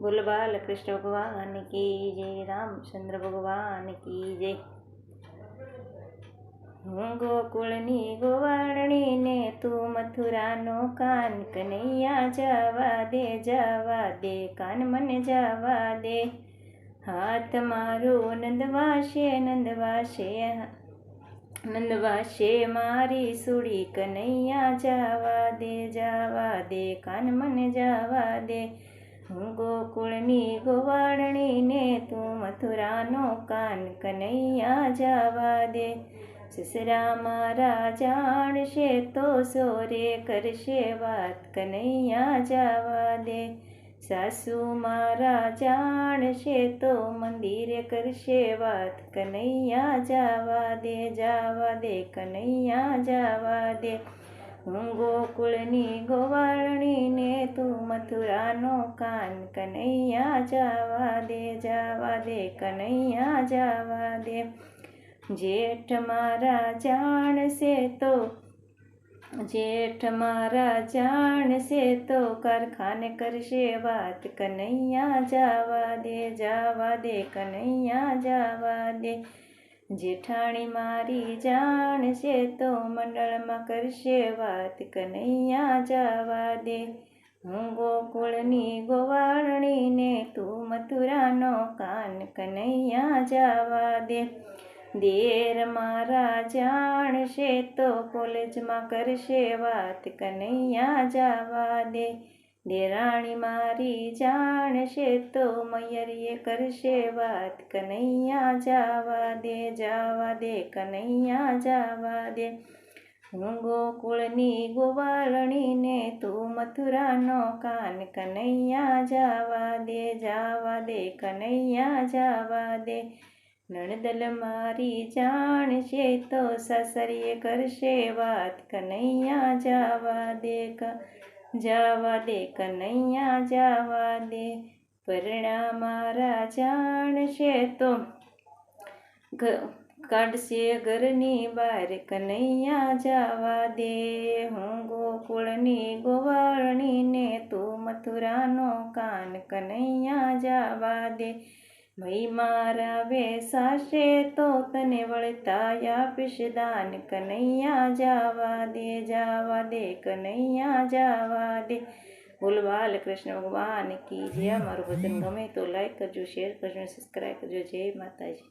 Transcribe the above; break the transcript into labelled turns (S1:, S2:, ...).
S1: બોલ બાલકૃષ્ણ ભગવાન કી જય રામચંદ્ર ભગવાન કી જય. હું ગોકુળની ગોવાળણી ને તું મથુરાનો કાન કનૈયા જવા દે જવા દે, કાન મને જવા દે. હાથ મારો નંદવાશે નંદવાશે નંદવાશે મારી સુડી કનૈયા જવા દે જવા દે, કાન મને જવા દે. હું ગોકુળની ગોવાળણી ને તું મથુરાનો કાન કનૈયા જવા દે. સસરા મારા જાણશે તો સોરે કરશે વાત કનૈયા જવા દે. સાસુ મારા જાણશે તો મંદિરે કરશે વાત કનૈયા જવા દે જવા દે કનૈયા જવા દે. હું ગોકુળની ગોવાળણીને તું મથુરાનો કાન કનૈયા જવા દે જવા દે કનૈયા જવા દે જેઠ મારા જાણશે તો જેઠ મારા જાણશે તો કારખાને કરશે વાત કનૈયા જવા દે જવા દે કનૈયા જવા દે જેઠાણી મારી જાણશે તો મંડળમાં કરશે વાત, કનૈયા જવા દે. હું ગોકુળની ગોવાળણીને તું મથુરાનો કાન, કનૈયા જવા દે. દેર મારા જાણશે તો કોલેજમાં કરશે વાત, કનૈયા જવા દે. દેરાણી મારી જાણશે તો મયરીએ કરશે વાત, કનૈયા જાવા દે જાવા દે, કનૈયા જાવા દે. હું ગોકુળની ગોવાળણીને તું મથુરાનો કાન, કનૈયા જાવા દે જાવા દે, કનૈયા જાવા દે. નણદલ મારી જાણશે તો સસરીએ કરશે વાત, કનૈયા જાવા દે જવા દે કનૈયા જવા દે પરણા મારા જાણશે તો કાઢશે ઘરની બહાર કનૈયા જવા દે હું ગોકુળની ગોવાળણીને તું મથુરાનો કાન કનૈયા જવા દે મહી મારા વેસાશે તો તને વળતા આપીશ દાન કનૈયા જાવા દે જાવા દે કનૈયા જાવા દે. બોલવાલ કૃષ્ણ ભગવાન કી જે અમારું ભજન ગમે તો લાઈક કરજો શેર કરજો સબસ્ક્રાઈબ કરજો. જય માતાજી.